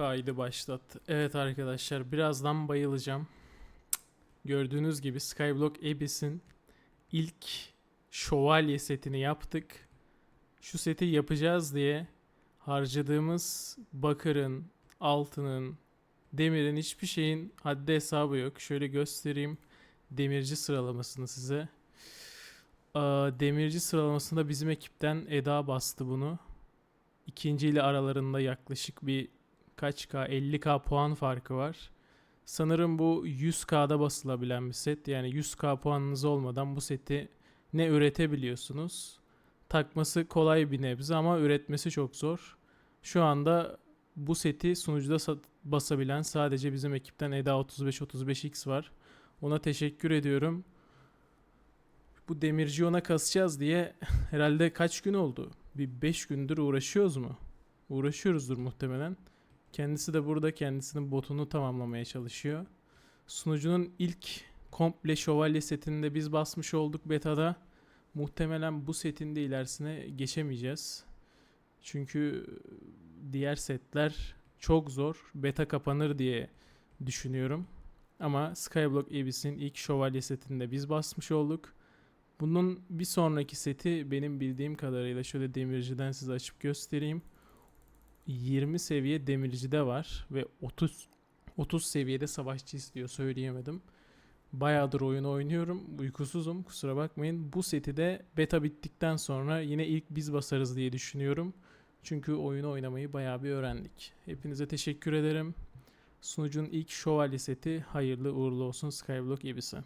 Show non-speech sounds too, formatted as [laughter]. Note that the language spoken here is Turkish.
Kaydı başlat. Evet arkadaşlar birazdan bayılacağım. Gördüğünüz gibi Skyblock Abyss'in ilk şövalye setini yaptık. Şu seti yapacağız diye harcadığımız bakırın, altının, demirin hiçbir şeyin haddi hesabı yok. Şöyle göstereyim demirci sıralamasını size. Demirci sıralamasında bizim ekipten Eda bastı bunu. İkinci ile aralarında yaklaşık bir kaç K 50K puan farkı var. Sanırım bu 100K'da basılabilen bir set. Yani 100K puanınız olmadan bu seti ne üretebiliyorsunuz. Takması kolay bir nebze ama üretmesi çok zor. Şu anda bu seti sunucuda basabilen sadece bizim ekipten Eda 3535X var. Ona teşekkür ediyorum. Bu demirci ona kasacağız diye [laughs] herhalde kaç gün oldu? Bir 5 gündür uğraşıyoruz mu? Uğraşıyoruzdur muhtemelen. Kendisi de burada kendisinin botunu tamamlamaya çalışıyor. Sunucunun ilk komple şövalye setini de biz basmış olduk betada. Muhtemelen bu setin de ilerisine geçemeyeceğiz. Çünkü diğer setler çok zor. Beta kapanır diye düşünüyorum. Ama Skyblock Abyss'in ilk şövalye setini de biz basmış olduk. Bunun bir sonraki seti benim bildiğim kadarıyla şöyle demirciden size açıp göstereyim. 20 seviye demircide var ve 30 30 seviyede savaşçı istiyor söyleyemedim. Bayağıdır oyun oynuyorum. Uykusuzum kusura bakmayın. Bu seti de beta bittikten sonra yine ilk biz basarız diye düşünüyorum. Çünkü oyunu oynamayı bayağı bir öğrendik. Hepinize teşekkür ederim. Sunucunun ilk şövalye seti hayırlı uğurlu olsun Skyblock Abyss'e.